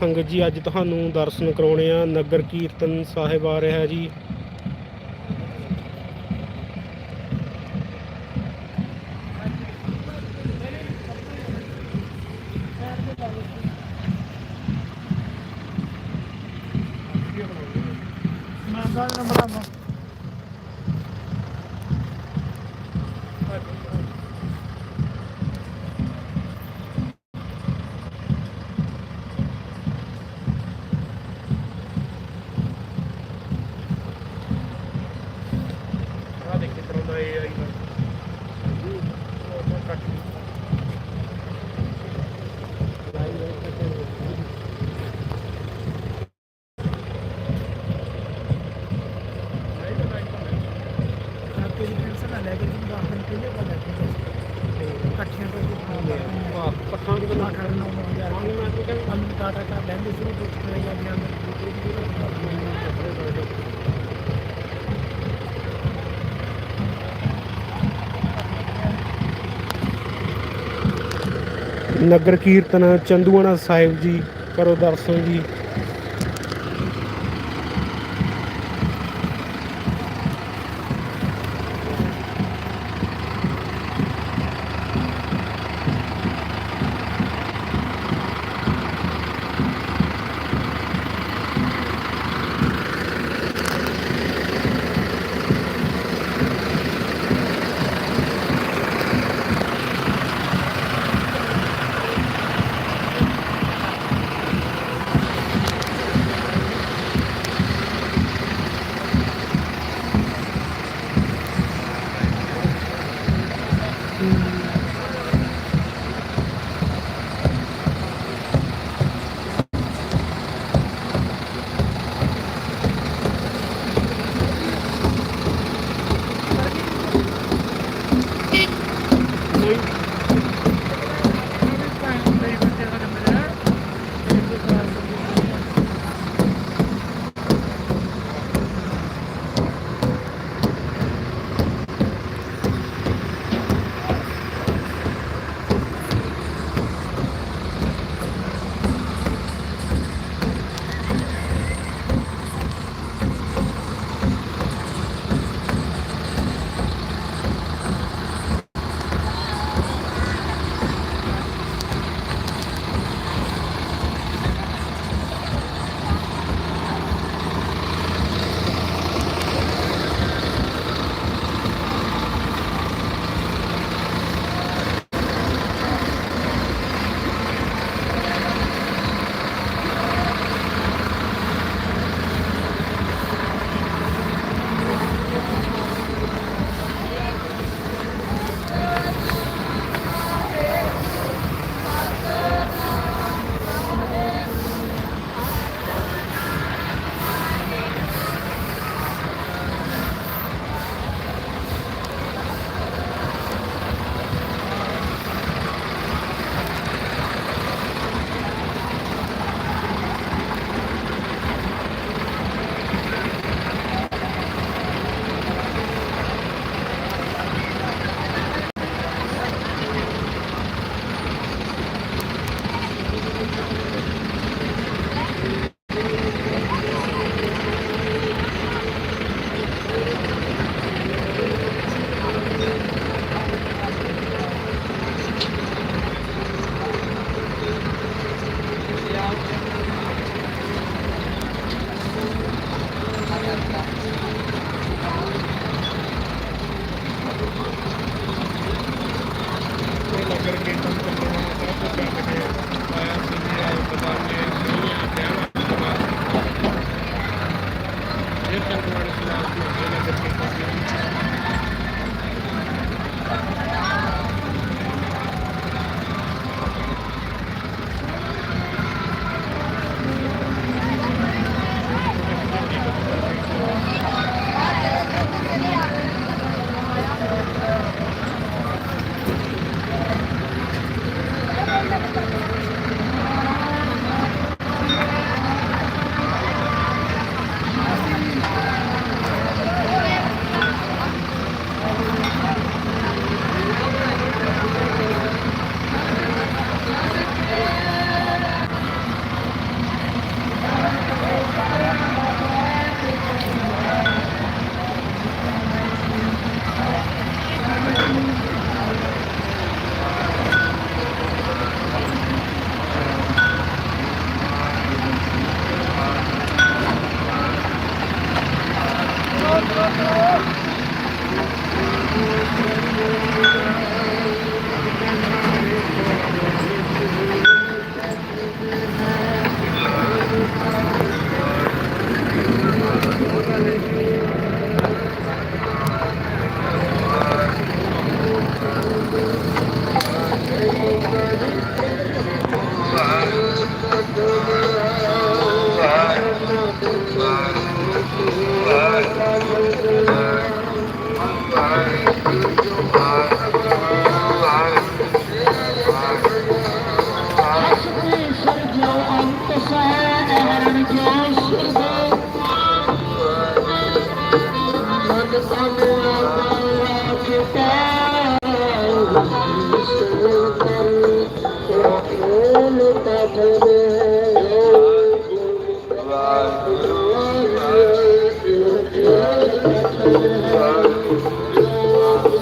ਸੰਗਤ ਜੀ ਅੱਜ ਤੁਹਾਨੂੰ ਦਰਸ਼ਨ ਕਰਾਉਣੇ ਆ ਨਗਰ ਕੀਰਤਨ ਸਾਹਿਬ ਆ ਰਿਹਾ ਜੀ ਮੈਂ ਦਾ ਨੰਬਰ ਆ ਪਹਿਲਾਂ ਲੈ ਕੇ ਜੀ 10 ਦਿਨ ਪਹਿਲੇ ਪਾ ਲੈ ਕੇ ਤੇ ਇਕੱਠਿਆਂ ਤੋਂ ਜੀ ਹਾਂ ਪੱਠਾਂ ਦੀ ਗੱਲ ਕਰਨ ਨੂੰ ਪਾਣੀ ਮੈਂ ਤਾਂ ਕਹਿੰਦਾ ਅੰਨ ਟਾਟਾ ਕਰ ਲੈਂਦੇ ਸ਼ੁਰੂ ਤੋਂ ਚਲੇ ਜਾ ਗਿਆ ਨਗਰ ਕੀਰਤਨ ਚੰਦੂਆਣਾ ਸਾਹਿਬ ਜੀ ਕਰੋ ਦਰਸ਼ਨ ਜੀ सु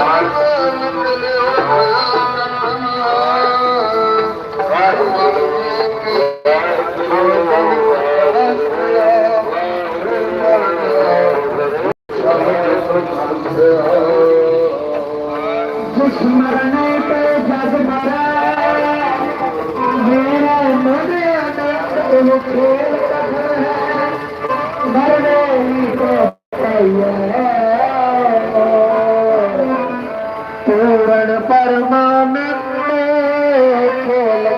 آمن تنهو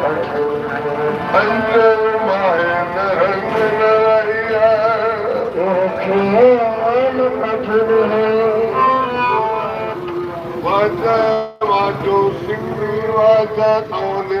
Father, my do sing me, my dad, only